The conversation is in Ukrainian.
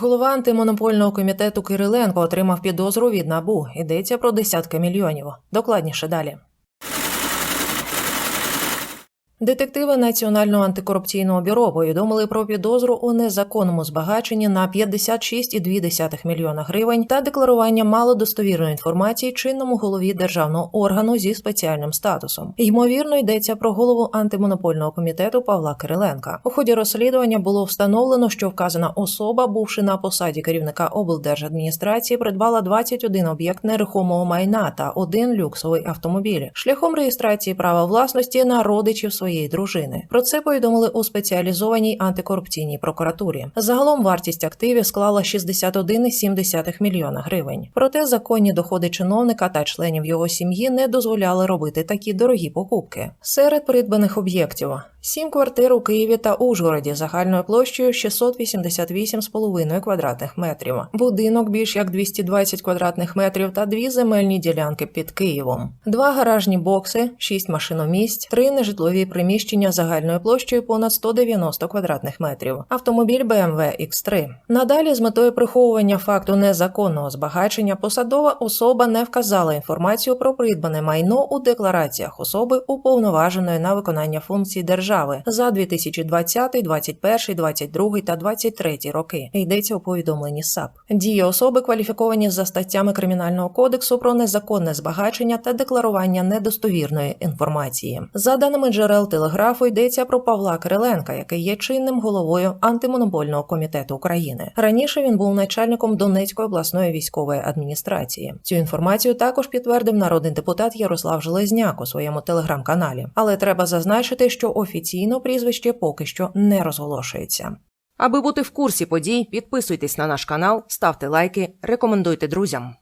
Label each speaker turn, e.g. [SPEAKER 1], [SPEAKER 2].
[SPEAKER 1] Голова антимонопольного комітету Кириленко отримав підозру від набу. Йдеться про десятки мільйонів. Докладніше далі. Детективи Національного антикорупційного бюро повідомили про підозру у незаконному збагаченні на 56,2 мільйона гривень та декларування малодостовірної інформації чинному голові державного органу зі спеціальним статусом. Ймовірно, йдеться про голову антимонопольного комітету Павла Кириленка. У ході розслідування було встановлено, що вказана особа, бувши на посаді керівника облдержадміністрації, придбала 21 об'єкт нерухомого майна та один люксовий автомобіль шляхом реєстрації права власності на родичів своєї дружини. Про це повідомили у спеціалізованій антикорупційній прокуратурі. Загалом вартість активів склала 61,7 мільйона гривень. Проте законні доходи чиновника та членів його сім'ї не дозволяли робити такі дорогі покупки. Серед придбаних об'єктів. Сім квартир у Києві та Ужгороді загальною площею 688,5 квадратних метрів, будинок більш як 220 квадратних метрів та дві земельні ділянки під Києвом, два гаражні бокси, шість машиномісць, три нежитлові приміщення загальною площею понад 190 квадратних метрів, автомобіль BMW X3. Надалі з метою приховування факту незаконного збагачення посадова особа не вказала інформацію про придбане майно у деклараціях особи уповноваженої на виконання функцій держави за 2020, 2021, 2022 та 2023 роки. Йдеться у повідомленні САП. Дії особи кваліфіковані за статтями Кримінального кодексу про незаконне збагачення та декларування недостовірної інформації. За даними джерел телеграфу, йдеться про Павла Кириленка, який є чинним головою антимонопольного комітету України. Раніше він був начальником Донецької обласної військової адміністрації. Цю інформацію також підтвердив народний депутат Ярослав Железняк у своєму телеграм-каналі. Але треба зазначити, що офіційно прізвище поки що не розголошується.
[SPEAKER 2] Аби бути в курсі подій, підписуйтесь на наш канал, ставте лайки, рекомендуйте друзям.